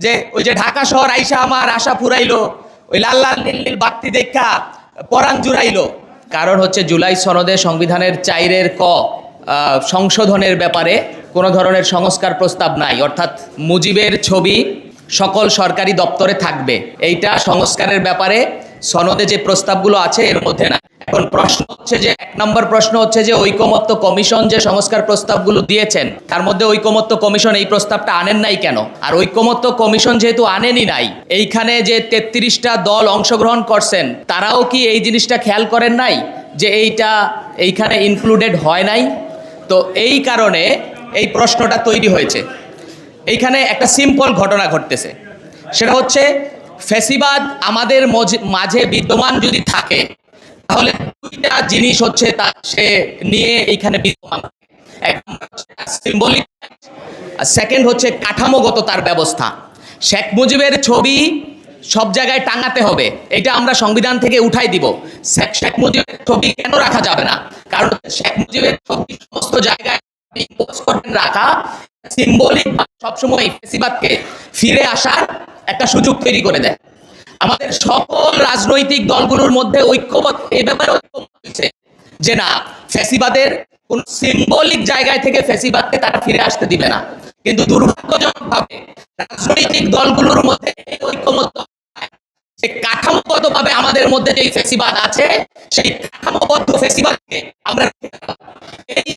যে ওই যে ঢাকা শহর আইসা আমার আশা ফুরাইলো, ওই লাল লাল নীল নীল বাত্তি দেখা পরাণ জুড়াইলো। কারণ হচ্ছে জুলাই সনদে সংবিধানের চাইরের ক সংশোধনের ব্যাপারে কোনো ধরনের সংস্কার প্রস্তাব নাই। অর্থাৎ মুজিবের ছবি সকল সরকারি দপ্তরে থাকবে। এইটা সংস্কারের ব্যাপারে সনদে যে প্রস্তাবগুলো আছে, এর মধ্যে না এখন প্রশ্ন হচ্ছে যে, এক নম্বর প্রশ্ন হচ্ছে যে, ঐকমত্য কমিশন যে সংস্কার প্রস্তাবগুলো দিয়েছেন, তার মধ্যে ঐকমত্য কমিশন এই প্রস্তাবটা আনেন নাই কেন? আর ঐকমত্য কমিশন যেহেতু আনেনি নাই, এইখানে যে তেত্রিশটা দল অংশগ্রহণ করছেন, তারাও কি এই জিনিসটা খেয়াল করেন নাই? যে এইটা এইখানে ইনক্লুডেড হয় নাই? তো এই কারণে এই প্রশ্নটা তৈরি হয়েছে। এইখানে একটা সিম্পল ঘটনা ঘটতেছে। সেটা হচ্ছে, ফেসিবাদ আমাদের মাঝে বিদ্যমান যদি থাকে তাহলে দুইটা জিনিস হচ্ছে তা সে নিয়ে এইখানে বিদ্যমান সিম্বলিক আর সেকেন্ড হচ্ছে কাঠামোগত তার ব্যবস্থা। শেখ মুজিবের ছবি সব জায়গায় টাঙাতে হবে, এটা আমরা সংবিধান থেকে উঠাই দিব। শেখ শেখ মুজিবের ছবি কেন রাখা যাবে না? কারণ শেখ মুজিবের ছবি সমস্ত জায়গায় রাখা সিম্বলিক সবসময় ফেসিবাদকে ফিরে আসার একটা সুযোগ তৈরি করে দেয়। আমাদের সকল রাজনৈতিক দলগুলোর মধ্যে ঐক্যবদ্ধ, এই ব্যাপারে হয়েছে। যে না, ফ্যাসিবাদের কোন সিম্বলিক জায়গায় থেকে ফ্যাসিবাদকে তারা ফিরে আসতে দিবে না। কিন্তু দুর্ভাগ্যজনকভাবে রাজনৈতিক দলগুলোর মধ্যে ঐক্যমত্য যে কাঠামোগতভাবে আমাদের মধ্যে যে ফেসিবাদ আছে, সেই কাঠামোবদ্ধ ফেসিবাদকে আমরা এই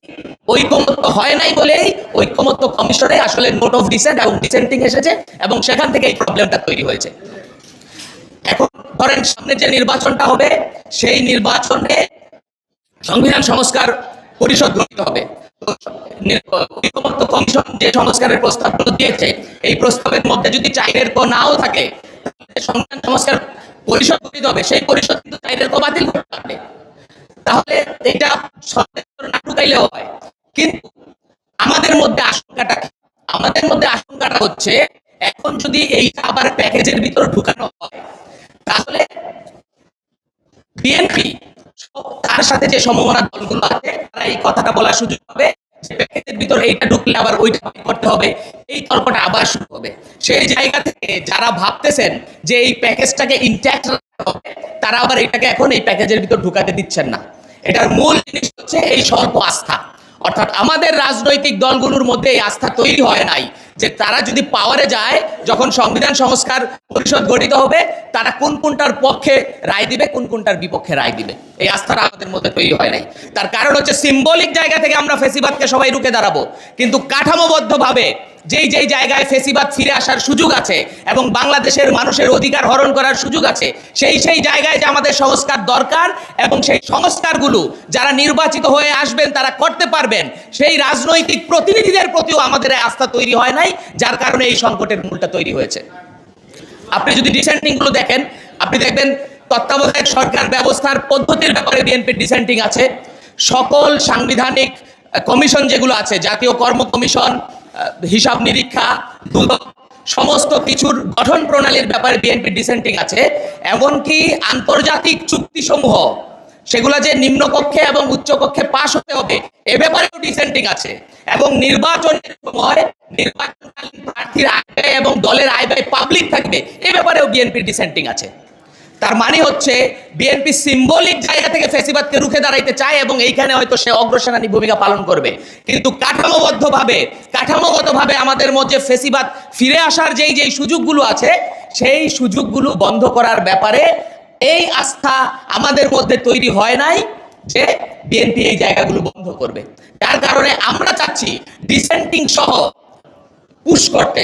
ঐকমত্য হয় নাই বলেই ঐকমত্য কমিশনে আসলে নোট অফ ডিসেন্ট এবং ডিসেন্টিং এসেছে এবং সেখান থেকে এই প্রবলেমটা তৈরি হয়েছে। ধরেন সামনে যে নির্বাচনটা হবে, সেই নির্বাচনে সংবিধান সংস্কার পরিষদ গঠিত হবে। ঐকমত্য কমিশন যে সংস্কারের প্রস্তাবগুলো দিয়েছে, এই প্রস্তাবের মধ্যে যদি চাইরের ক নাও থাকে সংবিধান সংস্কার পরিষদ গঠিত হবে। সেই পরিষদ কিন্তু চাইরের ক বাতিল করতে পারবে। তাহলে এটা সরকারের ভিতরে না ঢুকাইলেও হয়। কিন্তু আমাদের মধ্যে আশঙ্কাটা? আমাদের মধ্যে আশঙ্কাটা হচ্ছে, এখন যদি এইটা আবার প্যাকেজের ভিতর ঢুকানো হয় তাহলে বিএনপি তার সাথে যে দলগুলো আছে, তারা এই কথাটা বলার সুযোগ পাবে। ভিতরে এইটা ঢুকলে আবার ওইটা করতে হবে। এই তর্কটা আবার শুরু হবে। সেই জায়গা থেকে যারা ভাবতেছেন যে এই প্যাকেজটাকে ইনট্যাক্ট হবে, তারা আবার এটাকে এখন এই প্যাকেজের ভিতর ঢুকাতে দিচ্ছেন না। এটার মূল জিনিস হচ্ছে এই স্বল্প আস্থা। অর্থাৎ আমাদের রাজনৈতিক দলগুলোর মধ্যে এই আস্থা তৈরি হয় নাই যে তারা যদি পাওয়ারে যায়, যখন সংবিধান সংস্কার পরিষদ গঠিত হবে, তারা কোন কোনটার পক্ষে রায় দিবে, কোন কোনটার বিপক্ষে রায় দিবে। এই আস্থাটা আমাদের মধ্যে তৈরি হয় নাই। তার কারণ হচ্ছে সিম্বলিক জায়গা থেকে আমরা ফেসিবাদকে সবাই রুখে দাঁড়াবো। কিন্তু কাঠামোবদ্ধভাবে যেই যেই জায়গায় ফেসিবাদ ফিরে আসার সুযোগ আছে এবং বাংলাদেশের মানুষের অধিকার হরণ করার সুযোগ আছে, সেই সেই জায়গায় যে আমাদের সংস্কার দরকার এবং সেই সংস্কারগুলো যারা নির্বাচিত হয়ে আসবেন, তারা করতে পারবেন, সেই রাজনৈতিক প্রতিনিধিদের প্রতিও আমাদের আস্থা তৈরি হয় নাই, যার কারণে এই সংকটের মূলটা তৈরি হয়েছে। আপনি যদি ডিসেন্টিংগুলো দেখেন, আপনি দেখবেন তত্ত্বাবধায়ক সরকার ব্যবস্থার পদ্ধতির ব্যাপারে বিএনপির ডিসেন্টিং আছে। সকল সাংবিধানিক কমিশন যেগুলো আছে, জাতীয় কর্ম কমিশন হিসাব নিরীক্ষা সমস্ত কিছুর গঠন প্রণালীর ব্যাপারে বিএনপি ডিসেন্টিং আছে, এমনকি আন্তর্জাতিক চুক্তিসমূহ, সেগুলো যে নিম্নকক্ষে এবং উচ্চকক্ষে পাশ হতে হবে, এ ব্যাপারেও ডিসেন্টিং আছে। এবং নির্বাচনের সময় নির্বাচনকালীন প্রার্থীর আয় এবং দলের আয় ব্যয় পাবলিক থাকবে, এ ব্যাপারেও বিএনপির ডিসেন্টিং আছে। তার মানে হচ্ছে বিএনপি সিম্বলিক জায়গা থেকে ফেসিবাদকে রুখে দাঁড়াইতে চায় এবং এইখানে হয়তো সে অগ্রসেনানী ভূমিকা পালন করবে। কিন্তু কাঠামোবদ্ধভাবে, কাঠামোগতভাবে আমাদের মধ্যে ফেসিবাদ ফিরে আসার যেই যেই সুযোগগুলো আছে, সেই সুযোগগুলো বন্ধ করার ব্যাপারে এই আস্থা আমাদের মধ্যে তৈরি হয় নাই যে বিএনপি এই জায়গাগুলো বন্ধ করবে। যার কারণে আমরা চাচ্ছি ডিসেন্টিং সহ পুশ করতে,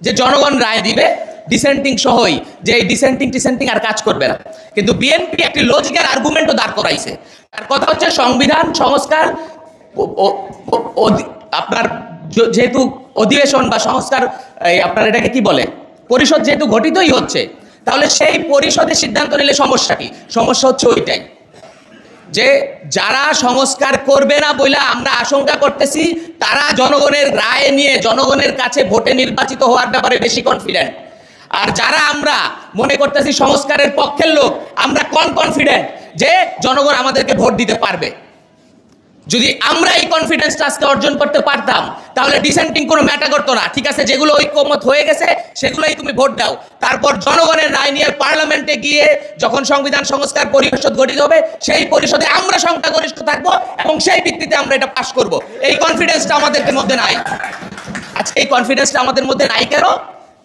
যে জনগণ রায় দিবে ডিসেন্টিং সহই, যে এই ডিসেন্টিং টিসেন্টিং আর কাজ করবে না। কিন্তু বিএনপি একটি লজিক্যাল আর্গুমেন্টও দাঁড় করাইছে। তার কথা হচ্ছে সংবিধান, সংস্কার আপনার যেহেতু অধিবেশন বা সংস্কার আপনার এটাকে কি বলে? পরিষদ যেহেতু গঠিতই হচ্ছে, তাহলে সেই পরিষদের সিদ্ধান্ত নিলে সমস্যা কি? সমস্যা হচ্ছে ওইটাই। যে যারা সংস্কার করবে না বলে আমরা আশঙ্কা করতেছি, তারা জনগণের রায় নিয়ে, জনগণের কাছে ভোটে নির্বাচিত হওয়ার ব্যাপারে বেশি কনফিডেন্ট আর যারা আমরা মনে করতেছি সংস্কারের পক্ষের লোক, আমরা কম কনফিডেন্ট যে জনগণ আমাদেরকে ভোট দিতে পারবে। যদি আমরা এই কনফিডেন্সটা আজকে অর্জন করতে পারতাম, তাহলে ডিসেন্টিং কোনো ম্যাটার করতো না। ঠিক আছে, যেগুলো ঐক্যমত হয়ে গেছে, সেগুলোই তুমি ভোট দাও। তারপর জনগণের রায় নিয়ে পার্লামেন্টে গিয়ে যখন সংবিধান সংস্কার পরিষদ গঠিত হবে, সেই পরিষদে আমরা সংখ্যাগরিষ্ঠ থাকব এবং সেই ভিত্তিতে আমরা এটা পাশ করব। এই কনফিডেন্সটা আমাদের মধ্যে নাই। আজকে এই কনফিডেন্সটা আমাদের মধ্যে নাই কেন?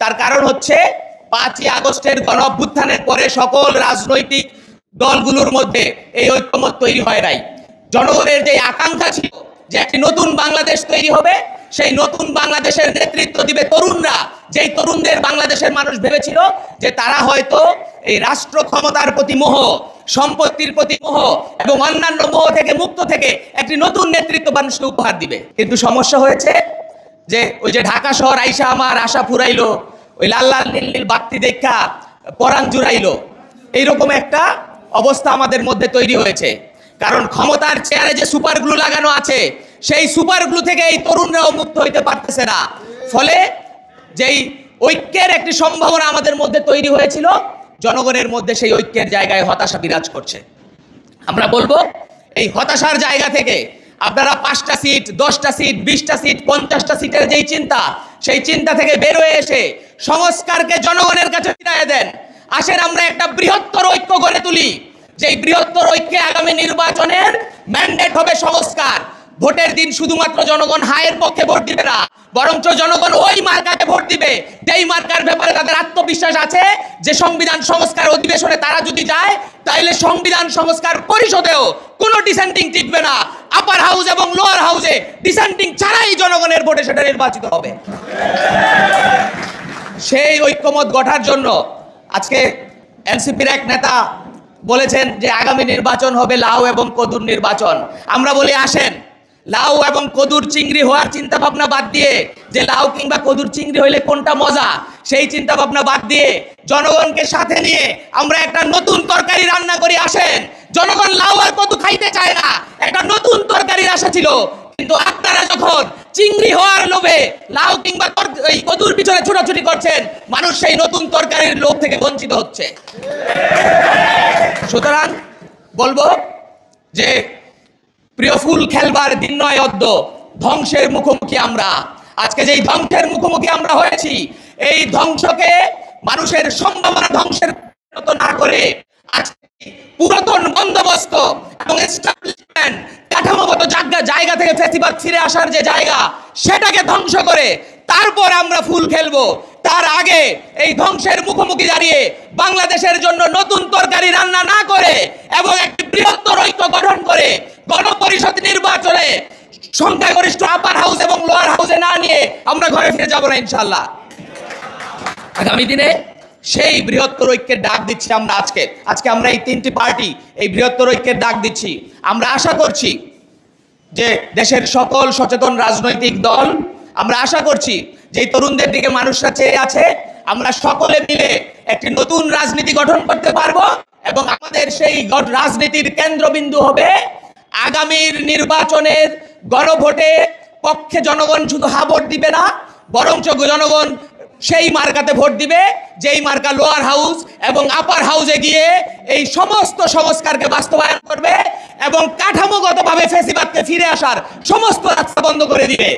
তার কারণ হচ্ছে পাঁচই আগস্টের গণ অভ্যুত্থানের পরে সকল রাজনৈতিক দলগুলোর মধ্যে এই ঐক্যমত তৈরি হয় নাই। জনগণের যে আকাঙ্ক্ষা ছিল যে একটি নতুন বাংলাদেশ তৈরি হবে, সেই নতুন বাংলাদেশের নেতৃত্ব দিবে তরুণরা। যেই তরুণদের বাংলাদেশের মানুষ ভেবেছিল যে তারা হয়তো এই রাষ্ট্র ক্ষমতার প্রতি মোহ, সম্পত্তির প্রতি মোহ এবং অন্যান্য মোহ থেকে মুক্ত থেকে একটি নতুন নেতৃত্ব মানুষকে উপহার দিবে। কিন্তু সমস্যা হয়েছে যে ওই যে ঢাকা শহর আইসা আমার আশা ফুরাইলো ওই লাল লাল নীল নীল বাত্তি দেখা পরাণ জুড়াইলো। এইরকম একটা অবস্থা আমাদের মধ্যে তৈরি হয়েছে। কারণ ক্ষমতার চেয়ারে যে সুপার গ্লু লাগানো আছে, সেই সুপার গ্লু থেকে এই তরুণরাও মুক্ত হইতে পারতেছে না। ফলে যেই ঐক্যের একটি সম্ভাবনা আমাদের মধ্যে তৈরি হয়েছিল, জনগণের মধ্যে সেই ঐক্যের জায়গায় হতাশা বিরাজ করছে। আমরা বলব, এই হতাশার জায়গা থেকে আপনারা পাঁচটা সিট, দশটা সিট, বিশটা সিট, পঞ্চাশটা সিটের যেই চিন্তা সেই চিন্তা থেকে বের হয়ে এসে সংস্কারকে জনগণের কাছে ফিরিয়ে দেন। আসেন আমরা একটা বৃহত্তর ঐক্য গড়ে তুলি, যেই বৃহত্তর ঐক্যে আগামী নির্বাচনের ম্যান্ডেট হবে সংস্কার। ভোটের দিন শুধুমাত্র জনগণ হায়ের পক্ষে ভোট দিবে না, বরঞ্চ জনগণ ওই মার্কাকে ভোট দিবে, যেই মার্কার ব্যাপারে তাদের আত্মবিশ্বাস আছে যে সংবিধান সংস্কার অধিবেশনে তারা যদি যায়, তাইলে সংবিধান সংস্কার পরিষদেও কোনো ডিসেন্টিং টিকবে না। আপার হাউস এবং লোয়ার হাউসে ডিসেন্টিং ছাড়াই জনগণের ভোটে সেটা নির্বাচিত হবে। সেই ঐক্যমত গঠার জন্য আজকে এনসিপির এক নেতা বলেছেন যে আগামী নির্বাচন হবে লাউ এবং কদুর নির্বাচন। আমরা বলি, আসেন, লাউ এবং কদুর চিংড়ি হওয়ার চিন্তা ভাবনা বাদ দিয়ে যে লাউ কিংবা কদুর চিংড়ি হইলে কোনটা মজা, সেই চিন্তা ভাবনা বাদ দিয়ে জনগণকে সাথে নিয়ে আমরা একটা নতুন তরকারি রান্না করি, আসেন জনগণ লাউ আর কদু খাইতে চায় না। একটা নতুন তরকারির আশা ছিল। কিন্তু আপনারা যখন চিংড়ি হওয়ার লোভে লাউ কিংবা এই কদুর পিছনে ছোটাছুটি করছেন, মানুষ সেই নতুন তরকারির লোভ থেকে বঞ্চিত হচ্ছে। সুতরাং বলব যে, প্রিয় ফুল খেলবার দিন নয় অদ্য, ধ্বংসের মুখোমুখি আমরা। আজকে যেই ধ্বংসের মুখোমুখি আমরা হয়েছি, এই ধ্বংসকে মানুষের সম্ভাবনা ধ্বংসের না করে পুরাতন বন্দোবস্ত এবং কাঠামোগত জায়গা জায়গা থেকে ফেসিবাদ ফিরে আসার যে জায়গা, সেটাকে ধ্বংস করে তারপর আমরা ফুল খেলব। তার আগে এই ধ্বংসের মুখোমুখি দাঁড়িয়ে বাংলাদেশের জন্য নতুন তরকারি রান্না না করে এবং একটি বৃহত্তর ঐক্য গঠন করে গণপরিষদ নির্বাচনে সংখ্যাগরিষ্ঠ আপার হাউস এবং লোয়ার হাউসে না নিয়ে আমরা ঘরে ফিরে যাব না ইনশাল্লাহ আগামী দিনে সেই বৃহত্তর ঐক্যের ডাক দিচ্ছি আমরা আজকে। আজকে আমরা এই তিনটি পার্টি এই বৃহত্তর ঐক্যের ডাক দিচ্ছি। আমরা আশা করছি যে দেশের সকল সচেতন রাজনৈতিক দল, আমরা আশা করছি যে তরুণদের দিকে মানুষরা চেয়ে আছে, আমরা সকলে মিলে একটি নতুন রাজনীতি গঠন করতে পারব এবং আমাদের সেই রাজনীতির কেন্দ্রবিন্দু হবে আগামীর নির্বাচনের গণভোটে। পক্ষে জনগণ শুধু হা ভোট দিবে না, বরঞ্চ জনগণ সেই মার্কাতে ভোট দিবে, যেই মার্কা লোয়ার হাউস এবং আপার হাউসে গিয়ে এই সমস্ত সংস্কারকে বাস্তবায়ন করবে এবং কাঠামোগতভাবে ফেসিবাদকে ফিরে আসার সমস্ত রাস্তা বন্ধ করে দিবে।